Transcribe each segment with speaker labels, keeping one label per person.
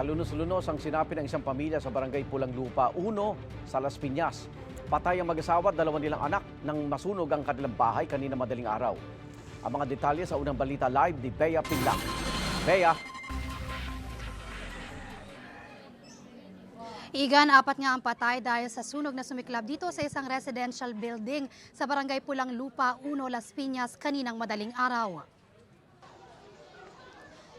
Speaker 1: Kalunos-lunos ang sinapi ng isang pamilya sa barangay Pulang Lupa, Uno, sa Las Piñas. Patay ang mag-asawa at dalawa nilang anak nang masunog ang kanilang bahay kanina madaling araw. Ang mga detalye sa unang balita live ni Bea Pinlac. Bea,
Speaker 2: Igan, apat nga ang patay dahil sa sunog na sumiklab dito sa isang residential building sa barangay Pulang Lupa, Uno, Las Piñas kaninang madaling araw.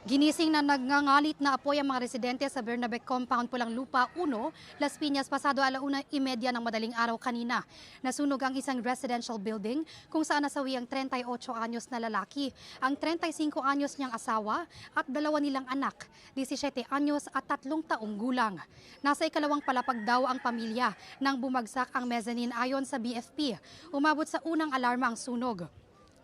Speaker 2: Ginising na nagngangalit na apoy ang mga residente sa Bernabe Compound Pulang Lupa 1, Las Piñas pasado alauna imedya ng madaling araw kanina. Nasunog ang isang residential building kung saan nasawi ang 38 anyos na lalaki, ang 35 anyos niyang asawa at dalawa nilang anak, 17 anyos at tatlong taong gulang. Nasa ikalawang palapag daw ang pamilya nang bumagsak ang mezzanine ayon sa BFP. Umabot sa unang alarma ang sunog.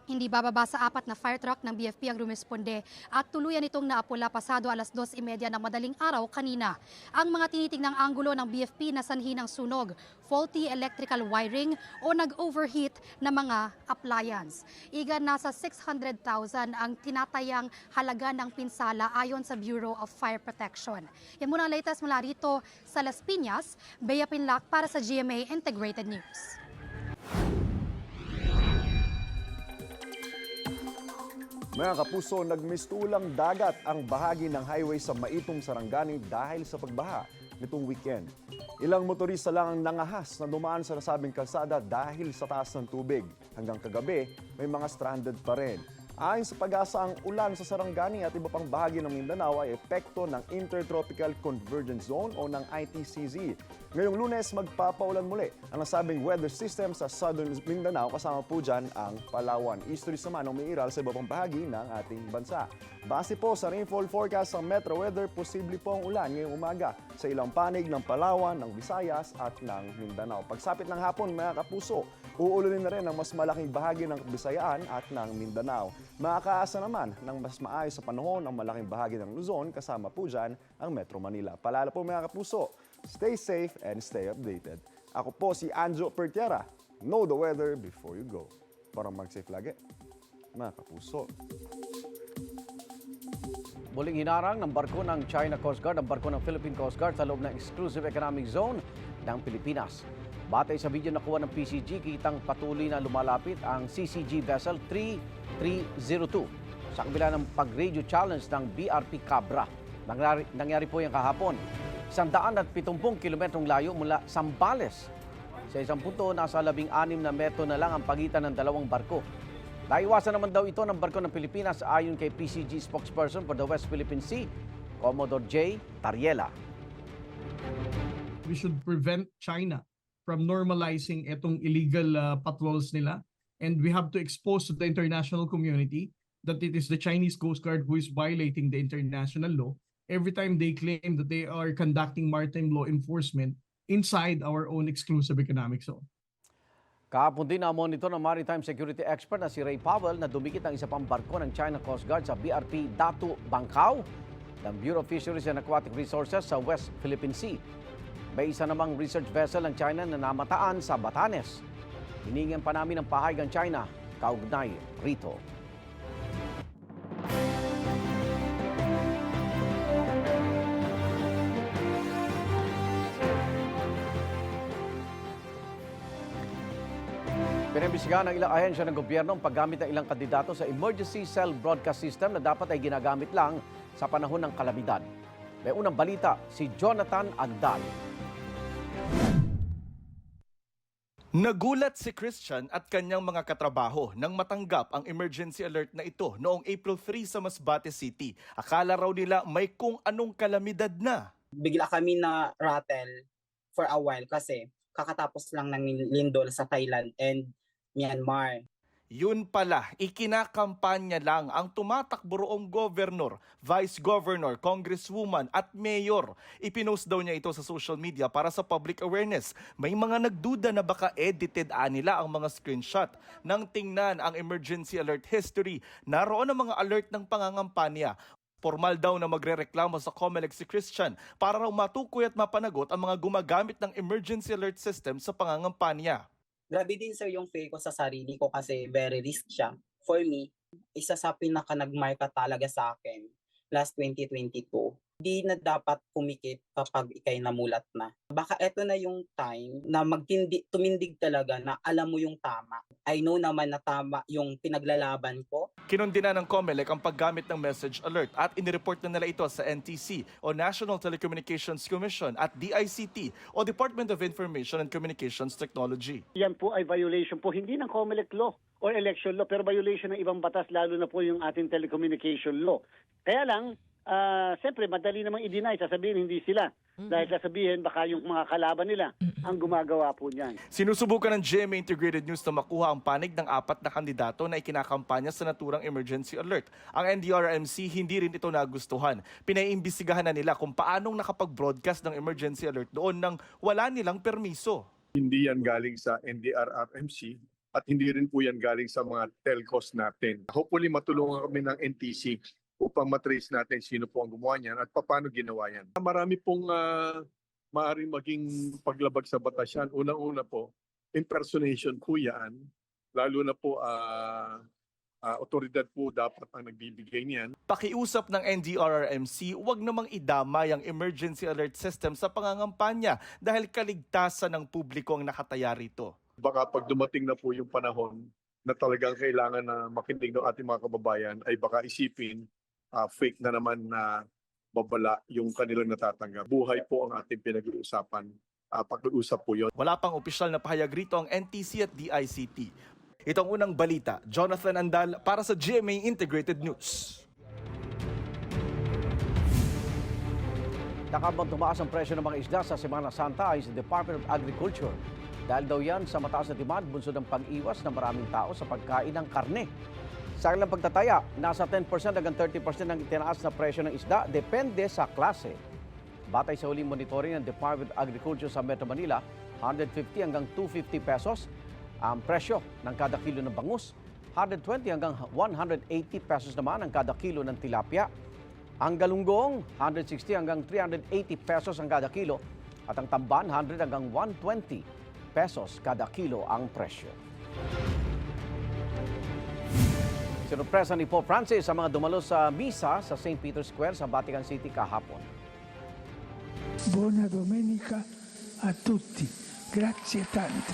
Speaker 2: Hindi bababa sa apat na fire truck ng BFP ang rumesponde at tuluyan itong naapula pasado alas 2.30 ng madaling araw kanina. Ang mga tinitignang anggulo ng BFP na sanhi ng sunog, faulty electrical wiring o nag-overheat na mga appliance. Iga nasa 600,000 ang tinatayang halaga ng pinsala ayon sa Bureau of Fire Protection. Yan muna ang latest mula rito sa Las Piñas, Bea Pinlac para sa GMA Integrated News.
Speaker 3: Mga kapuso, nagmistulang dagat ang bahagi ng highway sa Maitong Sarangani dahil sa pagbaha nitong weekend. Ilang motorista lang ang nangahas na dumaan sa nasabing kalsada dahil sa taas ng tubig. Hanggang kagabi, may mga stranded pa rin. Ayon sa pag-asa, ang ulan sa Sarangani at iba pang bahagi ng Mindanao ay epekto ng Intertropical Convergence Zone o ng ITCZ. Ngayong lunes, magpapaulan muli ang nasabing weather system sa Southern Mindanao kasama po dyan ang Palawan. Easterlies naman ang umiiral sa iba pang bahagi ng ating bansa. Base po sa rainfall forecast ng Metro Weather, posible po ang ulan ngayong umaga sa ilang panig ng Palawan, ng Visayas at ng Mindanao. Pagsapit ng hapon, mga kapuso, uulunin na rin ang mas malaking bahagi ng Bisayaan at ng Mindanao. Makakaasa naman ng mas maayos sa panahon ang malaking bahagi ng Luzon kasama po dyan ang Metro Manila. Palala po mga kapuso, stay safe and stay updated. Ako po si Anjo Pertiera. Know the weather before you go. Para mag-safe lagi, mga kapuso.
Speaker 1: muling hinarang ng barko ng China Coast Guard ang barko ng Philippine Coast Guard sa loob ng Exclusive Economic Zone ng Pilipinas. Batay sa video na kuha ng PCG, kitang patuloy na lumalapit ang CCG vessel 3302 sa kabila ng pag-radio challenge ng BRP Cabra. Nangyari, nangyari po yung kahapon. 170 kilometrong layo mula Sambales. Sa isang punto, nasa 16 na metro na lang ang pagitan ng dalawang barko. Naiwasan naman daw ito ng barko ng Pilipinas ayon kay PCG spokesperson for the West Philippine Sea, Commodore J. Tariela.
Speaker 4: we should prevent China from normalizing itong illegal uh, patrols nila. And we have to expose to the international community that it is the Chinese Coast Guard who is violating the international law every time they claim that they are conducting maritime law enforcement inside our own exclusive economic zone.
Speaker 1: Kahapon din na monitor ng maritime security expert na si Ray Powell na dumikit ang isa pang barko ng China Coast Guard sa BRP Datu Bangkao ng Bureau of Fisheries and Aquatic Resources sa West Philippine Sea. May isa namang research vessel ng China na namataan sa Batanes. Hiningan pa namin ang pahayag ng China kaugnay rito. Pinibisigan ng ilang ahensya ng gobyerno ang paggamit ng ilang kandidato sa emergency cell broadcast system na dapat ay ginagamit lang sa panahon ng kalamidad. May unang balita si Jonathan Agdal.
Speaker 5: Nagulat si Christian at kanyang mga katrabaho nang matanggap ang emergency alert na ito noong April 3 sa Masbate City. Akala raw nila may kung anong kalamidad na.
Speaker 6: bigla kami na rattle for a while kasi kakatapos lang ng lindol sa Thailand and Myanmar.
Speaker 5: Yun pala, ikinakampanya lang ang tumatakbo roong governor, vice governor, congresswoman at mayor. Ipinost daw niya ito sa social media para sa public awareness. May mga nagduda na baka edited anila ang mga screenshot. Nang tingnan ang emergency alert history, naroon ang mga alert ng pangangampanya. Formal daw na magrereklamo sa COMELEC si Christian para raw matukoy at mapanagot ang mga gumagamit ng emergency alert system sa pangangampanya.
Speaker 6: Grabe din sir yung feel ko sa sarili ko kasi very risk siya. For me, isa sa pinaka nagmarka talaga sa akin last 2022 Di na dapat kumikit kapag ikay namulat na. Baka eto na yung time na magtindi, tumindig talaga na alam mo yung tama. I know naman na tama yung pinaglalaban ko.
Speaker 5: Kinundina ng COMELEC ang paggamit ng message alert at inireport na nila ito sa NTC o National Telecommunications Commission at DICT o Department of Information and Communications Technology.
Speaker 7: Yan po ay violation po hindi ng COMELEC law or election law pero violation ng ibang batas lalo na po yung ating telecommunication law. Kaya lang, ah siyempre madali namang i-deny, sasabihin hindi sila. Dahil sasabihin baka yung mga kalaban nila ang gumagawa po niyan.
Speaker 5: Sinusubukan ng GMA Integrated News na makuha ang panig ng apat na kandidato na ikinakampanya sa naturang emergency alert. Ang NDRMC hindi rin ito nagustuhan. Pinaiimbestigahan na nila kung paanong nakapag-broadcast ng emergency alert doon nang wala nilang permiso.
Speaker 8: hindi yan galing sa NDRRMC at hindi rin po yan galing sa mga telcos natin. Hopefully matulungan kami ng NTC upang matrace natin sino po ang gumawa niyan at paano ginawa yan. Marami pong uh, maaaring maging paglabag sa batas yan. Unang-una po, impersonation po yan. Lalo na po ah ah, otoridad po dapat ang nagbibigay niyan.
Speaker 5: Pakiusap ng NDRRMC, huwag namang idamay ang emergency alert system sa pangangampanya dahil kaligtasan ng publiko ang nakataya rito.
Speaker 8: baka pag dumating na po yung panahon na talagang kailangan na makinig ng ating mga kababayan ay baka isipin ah, fake na naman na babala yung kanilang natatanggap. Buhay po ang ating pinag-uusapan. Ah, pag-uusap po yun.
Speaker 5: Wala pang opisyal na pahayag rito ang NTC at DICT. Itong unang balita, Jonathan Andal para sa GMA Integrated News.
Speaker 1: Nakabang tumaas ang presyo ng mga isda sa Semana Santa ay sa Department of Agriculture. Dahil daw yan sa mataas na demand, bunso ng pag-iwas ng maraming tao sa pagkain ng karne. Sa kanilang pagtataya, nasa 10% hanggang 30% ang itinaas na presyo ng isda, depende sa klase. Batay sa huling monitoring ng Department of Agriculture sa Metro Manila, 150 hanggang 250 pesos ang presyo ng kada kilo ng bangus, 120 hanggang 180 pesos naman ang kada kilo ng tilapia. Ang galunggong, 160 hanggang 380 pesos ang kada kilo at ang tamban, 100 hanggang 120 pesos kada kilo ang presyo. Sinurpresa ni Pope Francis sa mga dumalo sa misa sa St. Peter's Square sa Vatican City kahapon.
Speaker 9: Buona domenica a tutti. Grazie tante.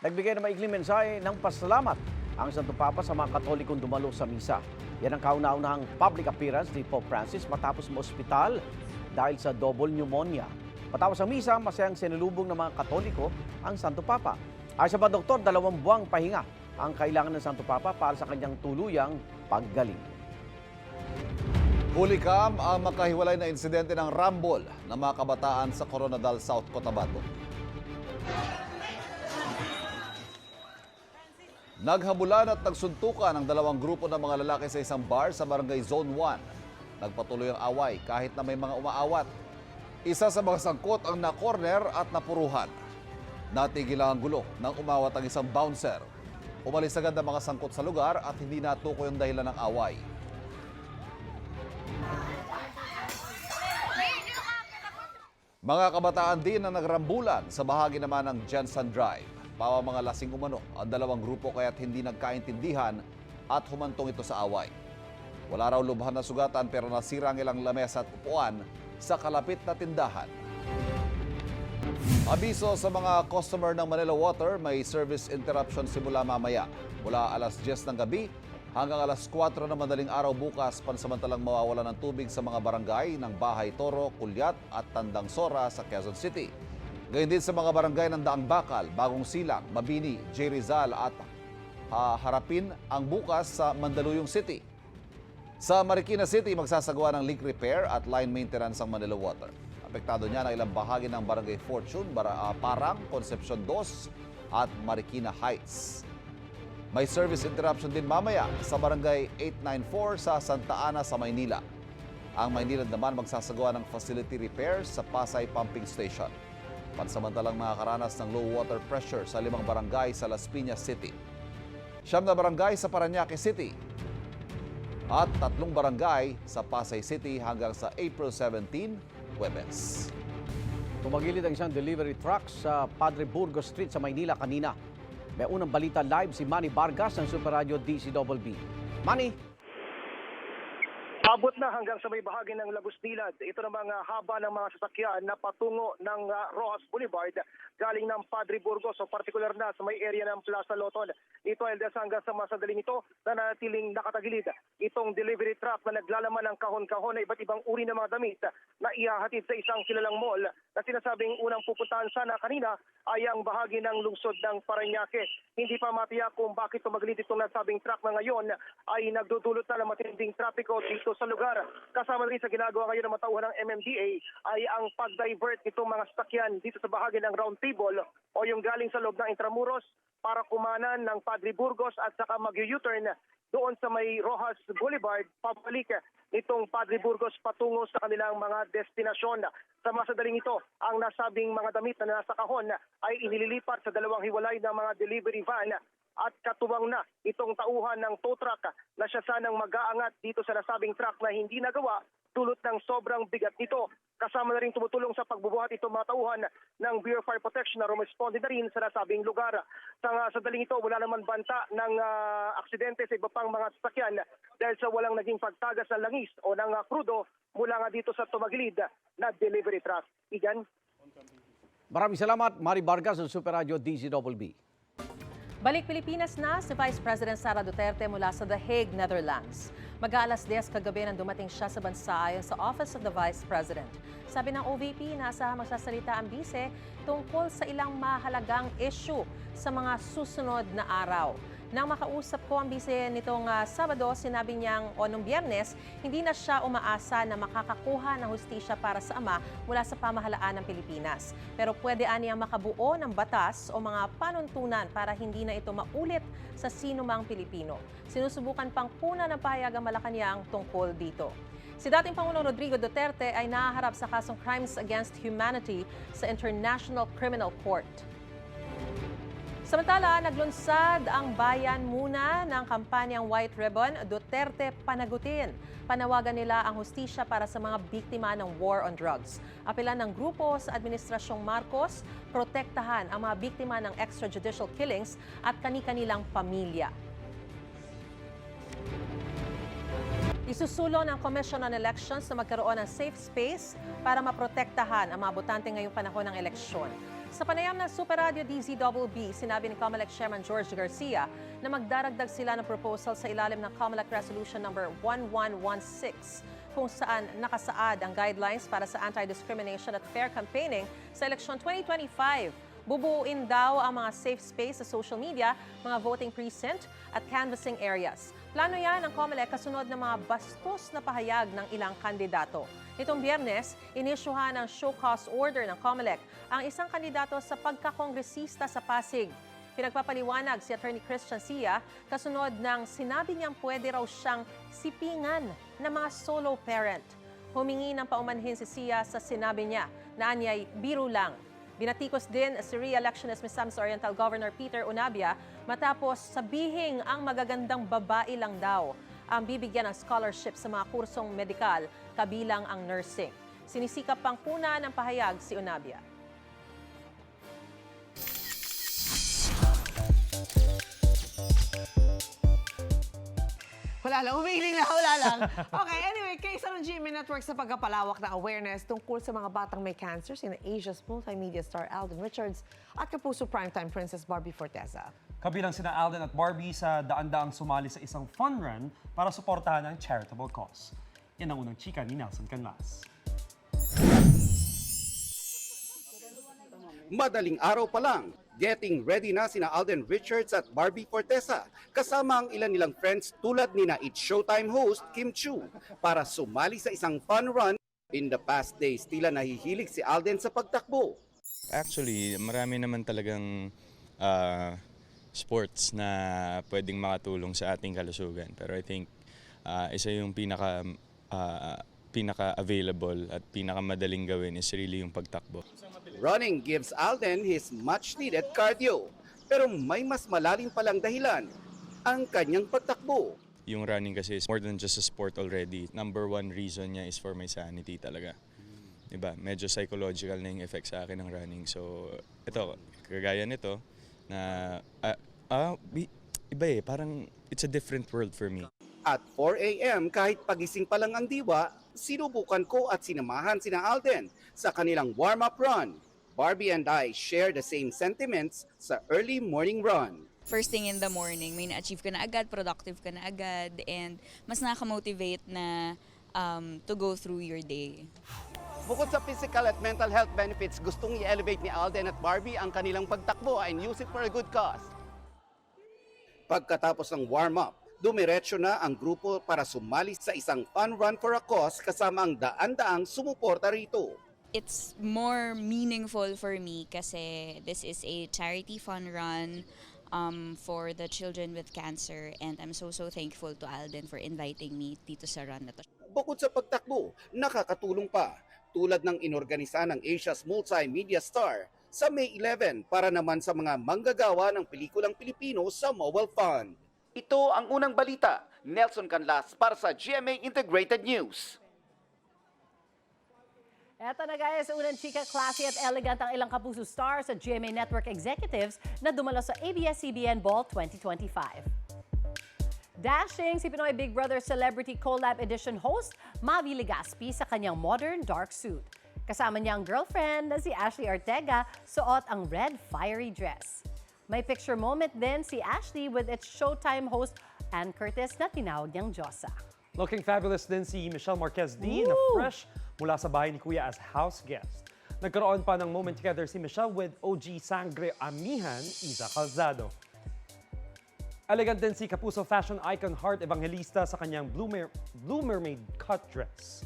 Speaker 1: Nagbigay ng maikling mensahe ng pasalamat ang Santo Papa sa mga Katolikong dumalo sa misa. Yan ang kauna-unahang public appearance ni Pope Francis matapos ma-ospital dahil sa double pneumonia. Matapos ang misa, masayang sinulubong ng mga Katoliko ang Santo Papa. Ay sa mga doktor, dalawang buwang pahinga ang kailangan ng Santo Papa para sa kanyang tuluyang paggaling.
Speaker 10: Huli kam ang makahiwalay na insidente ng rambol ng mga kabataan sa Coronadal South, Cotabato. Naghabulan at nagsuntukan ang dalawang grupo ng mga lalaki sa isang bar sa Barangay Zone 1. Nagpatuloy ang away kahit na may mga umaawat. Isa sa mga sangkot ang na-corner at napuruhan. Natigil ang gulo nang umawat ang isang bouncer. Umalis agad ang mga sangkot sa lugar at hindi natukoy ang dahilan ng away. Mga kabataan din na nagrambulan sa bahagi naman ng Jensen Drive. Pawa mga lasing umano ang dalawang grupo kaya't hindi nagkaintindihan at humantong ito sa away. Wala raw lubhan na sugatan pero nasira ang ilang lamesa at upuan sa kalapit na tindahan. Abiso sa mga customer ng Manila Water, may service interruption simula mamaya. Mula alas 10 ng gabi hanggang alas 4 ng madaling araw bukas, pansamantalang mawawala ng tubig sa mga barangay ng Bahay Toro, Kulyat at Tandang Sora sa Quezon City. Gayun din sa mga barangay ng Daang Bakal, Bagong Silang, Mabini, J. Rizal at ah, Harapin ang bukas sa Mandaluyong City. Sa Marikina City, magsasagawa ng leak repair at line maintenance ang Manila Water. Apektado niya ang ilang bahagi ng Barangay Fortune, Bara- ah, Parang, Concepcion 2 at Marikina Heights. May service interruption din mamaya sa Barangay 894 sa Santa Ana sa Maynila. Ang Maynila naman magsasagawa ng facility repair sa Pasay Pumping Station. Pansamantalang makakaranas ng low water pressure sa limang barangay sa Las Piñas City. Siyam na barangay sa Paranaque City at tatlong barangay sa Pasay City hanggang sa April 17, Webes.
Speaker 1: Tumagilid ang isang delivery truck sa Padre Burgos Street sa Maynila kanina. May unang balita live si Manny Vargas ng Super Radio DCWB. Manny,
Speaker 11: Abot na hanggang sa may bahagi ng Lagos Nilad. Ito namang ah, haba ng mga sasakyan na patungo ng ah, Rojas Boulevard galing ng Padre Burgos o particular na sa may area ng Plaza Loton. Ito ay hanggang sa masadaling ito na natiling nakatagilid itong delivery truck na naglalaman ng kahon-kahon na iba't ibang uri ng mga damit na ihahatid sa isang kilalang mall na sinasabing unang pupuntahan sana kanina ay ang bahagi ng lungsod ng Parañaque. Hindi pa matiyak kung bakit tumagilid itong nasabing truck na ngayon ay nagdudulot na ng matinding trapiko dito sa lugar. Kasama rin sa ginagawa ngayon ng matauhan ng MMDA ay ang pag-divert nitong mga sasakyan dito sa bahagi ng round table o yung galing sa loob ng Intramuros para kumanan ng Padre Burgos at saka mag-U-turn doon sa may Rojas Boulevard, pabalik nitong Padre Burgos patungo sa kanilang mga destinasyon. Sa masadaling ito, ang nasabing mga damit na nasa kahon ay inililipat sa dalawang hiwalay na mga delivery van at katuwang na itong tauhan ng tow truck na siya sanang mag-aangat dito sa nasabing truck na hindi nagawa dulot ng sobrang bigat nito. Kasama na rin tumutulong sa pagbubuhat itong mga tauhan ng Bureau of Fire Protection na rumisponde na rin sa nasabing lugar. Sa nga sadaling ito, wala naman banta ng ah, aksidente sa iba pang mga sasakyan dahil sa walang naging pagtagas ng langis o ng ah, krudo mula nga dito sa tumagilid na delivery truck. Igan?
Speaker 1: Maraming salamat, Mari Vargas ng Super Radio DZWB.
Speaker 12: Balik Pilipinas na si Vice President Sara Duterte mula sa The Hague, Netherlands. Mag-aalas 10 kagabi nang dumating siya sa bansa ayon sa Office of the Vice President. Sabi ng OVP, nasa magsasalita ang bise tungkol sa ilang mahalagang issue sa mga susunod na araw. Nang makausap ko ang bise nitong ah, Sabado, sinabi niyang o nung biyernes, hindi na siya umaasa na makakakuha ng hustisya para sa ama mula sa pamahalaan ng Pilipinas. Pero pwede aniyang makabuo ng batas o mga panuntunan para hindi na ito maulit sa sino mang Pilipino. Sinusubukan pang puna ng pahayag ang Malacanang tungkol dito. Si dating Pangulong Rodrigo Duterte ay nahaharap sa kasong Crimes Against Humanity sa International Criminal Court. Samantala, naglunsad ang bayan muna ng kampanyang White Ribbon, Duterte Panagutin. Panawagan nila ang hustisya para sa mga biktima ng war on drugs. Apelan ng grupo sa Administrasyong Marcos, protektahan ang mga biktima ng extrajudicial killings at kani-kanilang pamilya. Isusulong ng Commission on Elections na magkaroon ng safe space para maprotektahan ang mga botante ngayong panahon ng eleksyon. Sa panayam ng Super Radio DZWB, sinabi ni COMELEC Chairman George Garcia na magdaragdag sila ng proposal sa ilalim ng COMELEC Resolution number 1116 kung saan nakasaad ang guidelines para sa anti-discrimination at fair campaigning sa eleksyon 2025. Bubuuin daw ang mga safe space sa social media, mga voting precinct at canvassing areas. Plano yan ng COMELEC kasunod ng mga bastos na pahayag ng ilang kandidato. Nitong biyernes, inisyuhan ng show cause order ng COMELEC ang isang kandidato sa pagkakongresista sa Pasig. Pinagpapaliwanag si Attorney Christian Sia kasunod ng sinabi niyang pwede raw siyang sipingan ng mga solo parent. Humingi ng paumanhin si Sia sa sinabi niya na anyay biro lang Binatikos din si re-electionist Ms. Sam's Oriental Governor Peter Unabia matapos sabihing ang magagandang babae lang daw ang bibigyan ng scholarship sa mga kursong medikal kabilang ang nursing. Sinisikap pang puna ng pahayag si Unabia.
Speaker 13: Wala lang, umiiling na, wala lang. Okay, anyway, kaysa ng GMA Network sa pagkapalawak ng awareness tungkol sa mga batang may cancer, sina Asia's multimedia star Alden Richards at Kapuso Primetime Princess Barbie Forteza.
Speaker 14: Kabilang sina Alden at Barbie sa daan-daang sumali sa isang fun run para suportahan ang charitable cause. Yan ang unang chika ni Nelson Canlas.
Speaker 15: Madaling araw pa lang, getting ready na sina Alden Richards at Barbie Fortesa kasama ang ilan nilang friends tulad ni na It's Showtime host Kim Chu para sumali sa isang fun run. In the past days, tila nahihilig si Alden sa pagtakbo.
Speaker 16: Actually, marami naman talagang ah, sports na pwedeng makatulong sa ating kalusugan. Pero I think ah, isa yung pinaka ah, pinaka-available at pinaka-madaling gawin is really yung pagtakbo.
Speaker 15: Running gives Alden his much-needed cardio. Pero may mas malalim palang dahilan, ang kanyang pagtakbo.
Speaker 16: Yung running kasi is more than just a sport already. Number one reason niya is for my sanity talaga. Diba? Medyo psychological na yung effect sa akin ng running. So, ito, kagaya nito, na, ah, ah, bi- iba eh, parang it's a different world for me.
Speaker 15: At 4 a.m. kahit pagising pa lang ang diwa, sinubukan ko at sinamahan sina Alden sa kanilang warm-up run. Barbie and I share the same sentiments sa early morning run.
Speaker 17: first thing in the morning, may na-achieve ka na agad, productive ka na agad, and mas nakaka-motivate na um, to go through your day.
Speaker 15: Bukod sa physical at mental health benefits, gustong i-elevate ni Alden at Barbie ang kanilang pagtakbo and use it for a good cause. Pagkatapos ng warm-up, dumiretso na ang grupo para sumali sa isang fun run for a cause kasama ang daan-daang sumuporta rito.
Speaker 17: It's more meaningful for me kasi this is a charity fun run um, for the children with cancer and I'm so so thankful to Alden for inviting me dito sa run na to.
Speaker 15: Bukod sa pagtakbo, nakakatulong pa tulad ng inorganisa ng Asia's multimedia star sa May 11 para naman sa mga manggagawa ng pelikulang Pilipino sa Mobile Fund. Ito ang unang balita. Nelson Canlas para sa GMA Integrated News.
Speaker 18: Eto na guys, unang chika, classy at elegant ang ilang kapuso stars sa GMA Network Executives na dumalo sa ABS-CBN Ball 2025. Dashing si Pinoy Big Brother Celebrity Collab Edition host Mavi Legaspi sa kanyang modern dark suit. Kasama niya ang girlfriend na si Ashley Ortega, suot ang red fiery dress. May picture moment din si Ashley with its Showtime host Ann Curtis na tinawag niyang Josa.
Speaker 14: Looking fabulous din si Michelle Marquez D na fresh mula sa bahay ni Kuya as house guest. Nagkaroon pa ng moment together si Michelle with OG Sangre Amihan, Isa Calzado. Elegant din si Kapuso fashion icon Heart Evangelista sa kanyang Blue, Mer- Blue Mermaid cut dress.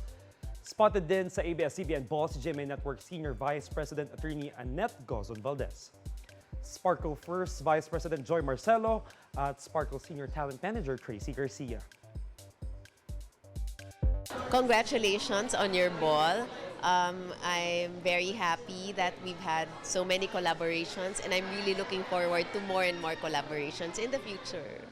Speaker 14: Spotted din sa ABS-CBN si GMA Network Senior Vice President Attorney Annette Gozon Valdez. Sparkle First Vice President Joy Marcelo at Sparkle Senior Talent Manager Tracy Garcia.
Speaker 19: Congratulations on your ball. Um, I'm very happy that we've had so many collaborations and I'm really looking forward to more and more collaborations in the future.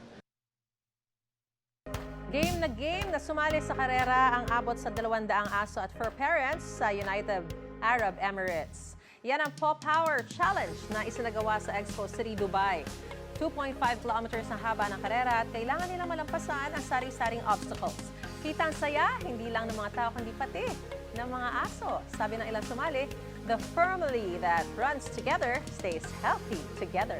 Speaker 12: Game na game na sumali sa karera ang abot sa 200 aso at fur parents sa United Arab Emirates. Yan ang Pop Power Challenge na isinagawa sa Expo City, Dubai. 2.5 kilometers ang haba ng karera at kailangan nilang malampasan ang sari-saring obstacles. Kita ang saya, hindi lang ng mga tao kundi pati ng mga aso. Sabi ng ilang sumali, the family that runs together stays healthy together.